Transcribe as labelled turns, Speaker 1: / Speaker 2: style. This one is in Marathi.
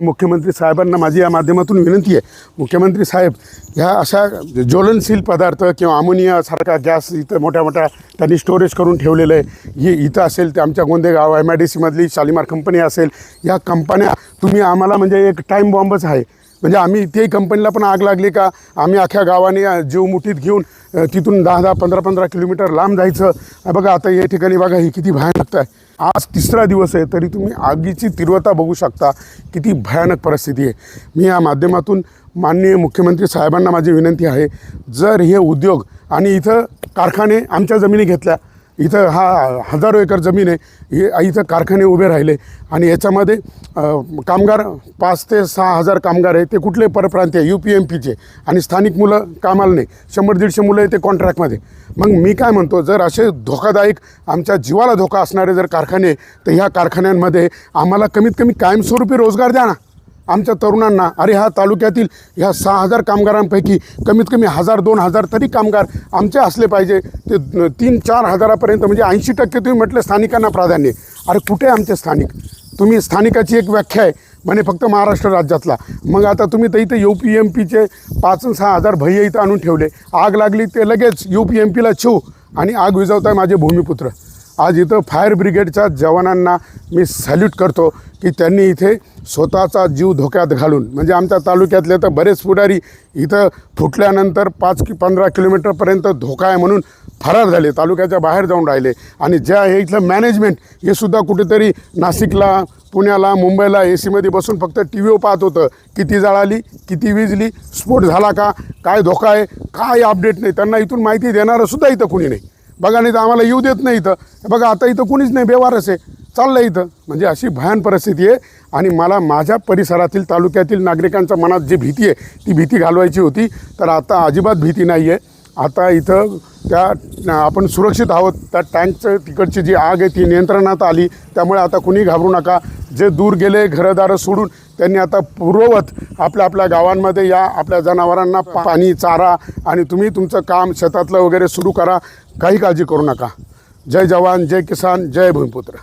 Speaker 1: मुख्यमंत्री साहेबांना माझी या माध्यमातून विनंती आहे. मुख्यमंत्री साहेब ह्या अशा ज्वलनशील पदार्थ किंवा अमोनियासारखा गॅस इथं मोठ्या मोठ्या त्यांनी स्टोरेज करून ठेवलेलं आहे. हे इथं असेल ते आमच्या गोंदेगाव एम आय डी सीमधली शालिमार कंपनी असेल या कंपन्या तुम्ही आम्हाला म्हणजे एक टाईम बॉम्बच आहे. म्हणजे आम्ही ते कंपनीला पण आग लागली का? आम्ही अख्ख्या गावाने जीव मुठीत घेऊन तिथून दहा दहा पंधरा पंधरा किलोमीटर लांब जायचं. बघा आता या ठिकाणी बघा ही किती भयानक आहे. आज तिसरा दिवस आहे तरी तुम्ही आगीची तीव्रता बघू शकता. किती भयानक परिस्थिती आहे. मी या माध्यमातून माननीय मुख्यमंत्री साहेबांना माझी विनंती आहे जर हे उद्योग आणि इथं कारखाने आमच्या जमिनी घेतल्या इथं हा हजारो एकर जमीन आहे. हे इथं कारखाने उभे राहिले आणि याच्यामध्ये कामगार पाच ते सहा हजार कामगार आहे ते कुठले परप्रांतीय यू पी एम पीचे. आणि स्थानिक मुलं कामाला नाही. शंभर दीडशे मुलं आहे ते कॉन्ट्रॅक्टमध्ये मग मी काय म्हणतो जर असे धोकादायक आमच्या जीवाला धोका असणारे जर कारखाने तर ह्या कारखान्यांमध्ये आम्हाला कमीत कमी कायमस्वरूपी रोजगार द्या ना. आमच्या तरुणांना अरे ह्या तालुक्यातील ह्या सहा हजार कामगारांपैकी कमीत कमी हजार दोन हजार तरी कामगार आमचे असले पाहिजे. ते तीन चार हजारापर्यंत म्हणजे ऐंशी टक्के तुम्ही म्हटलं स्थानिकांना प्राधान्य. अरे कुठे आहे आमचे स्थानिक? तुम्ही स्थानिकाची एक व्याख्या आहे म्हणे फक्त महाराष्ट्र राज्यातला. मग आता तुम्ही तर इथं यू पी एम पीचे पाच सहा हजार भैया इथं आणून ठेवले. आग लागली ते लगेच यू पी एम पीला छू आणि आग विझवताय माझे भूमिपुत्र. आज इथं फायर ब्रिगेडच्या जवानांना मी सॅल्यूट करतो की त्यांनी इथे स्वतःचा जीव धोक्यात घालून म्हणजे आमच्या तालुक्यातले तर बरेच पुढारी इथं फुटल्यानंतर पाच कि पंधरा किलोमीटरपर्यंत धोका आहे म्हणून फरार झाले तालुक्याच्या बाहेर जाऊन राहिले. आणि ज्या हे इथलं मॅनेजमेंट हे सुद्धा कुठेतरी नाशिकला पुण्याला मुंबईला ए सीमध्ये बसून फक्त टी व्हीवर पाहत होतं. किती जळाली किती विजली स्फोट झाला का काय धोका आहे काय अपडेट नाही त्यांना इथून माहिती देणारं सुद्धा इथं कुणी नाही. बघा नाही तर आम्हाला येऊ देत नाही इथं. बघा आता इथं कुणीच नाही व्यवहारच आहे. चाललं इथं. म्हणजे अशी भयान परिस्थिती आहे. आणि मला माझ्या परिसरातील तालुक्यातील नागरिकांच्या मनात जी भीती आहे ती भीती घालवायची होती. तर आता अजिबात भीती नाही आहे आता इथं त्या आपण सुरक्षित आहोत. त्या टँकचं तिकडची जी आग आहे ती नियंत्रणात आली. त्यामुळे आता कुणी घाबरू नका. जे दूर गेले घरदारं सोडून त्यांनी आता पूर्ववत आपल्या आपल्या गावांमध्ये या आपल्या जनावरांना पाणी चारा आणि तुम्ही तुमचं काम शेतातलं वगैरे सुरू करा. काही काळजी करू नका. जय जवान जय किसान जय भूमिपुत्र.